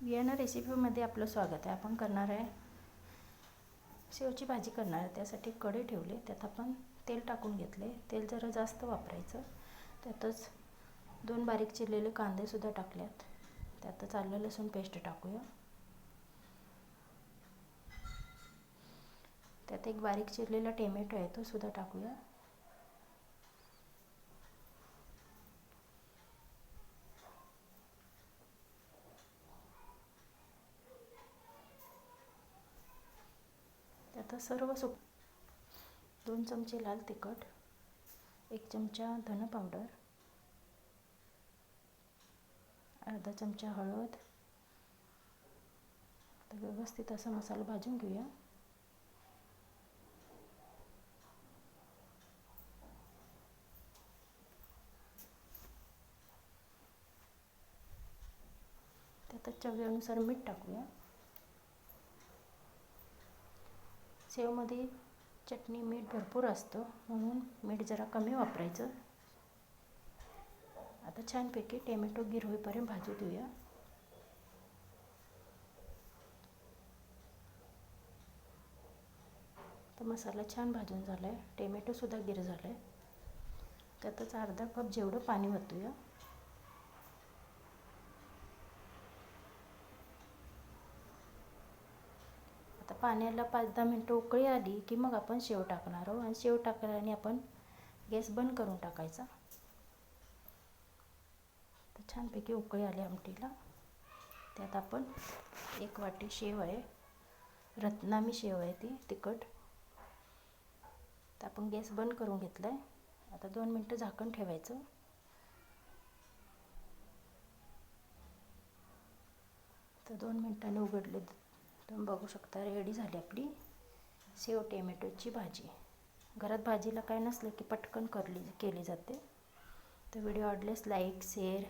बियाणं रेसिपीमध्ये आपलं स्वागत आहे. आपण करणार आहे शेवची भाजी करणार आहे. त्यासाठी कढई ठेवले. त्यात आपण तेल टाकून घेतले. तेल जरा जास्त वापरायचं. त्यातच दोन बारीक चिरलेले कांदेसुद्धा टाकल्यात. त्यातच आलं लसूण पेस्ट टाकूया. त्यात एक बारीक चिरलेला टोमॅटो आहे तो सुद्धा टाकूया. त्यात सर्व सुक दोन चमचे लाल तिखट एक चमचा धन पावडर अर्धा चमचा हळद. तर व्यवस्थित असा मसाला भाजून घेऊया. त्यात चवीनुसार मीठ टाकूया. सेवमध्ये चटणी मीठ भरपूर असतं म्हणून मीठ जरा कमी वापरायचं. आता छानपैकी टेमॅटो गिर होईपर्यंत भाजू देऊया. तर मसाला छान भाजून झाला आहे टेमॅटोसुद्धा गिर झाला आहे त्यातच अर्धा कप जेवढं पाणी ओतूया. पाण्याला पाच दहा मिनटं उकळी आली की मग आपण शेव टाकणार आहोत. आणि शेव टाकल्याने आपण गॅस बंद करून टाकायचा. तर छानपैकी उकळी आली आमटीला. त्यात आपण एक वाटी शेव आहे. रत्नामी शेव आहे ती तिखट. तर आपण गॅस बंद करून घेतला आहे आता दोन मिनटं झाकण ठेवायचं. तर दोन मिनटाने उघडले तुम्ही बघू शकता रेडी झाली आपली सेव टोमॅटोची भाजी. घरात भाजीला काय नसलं की पटकन करली केली जाते. तर व्हिडिओ आवडल्यास लाईक शेअर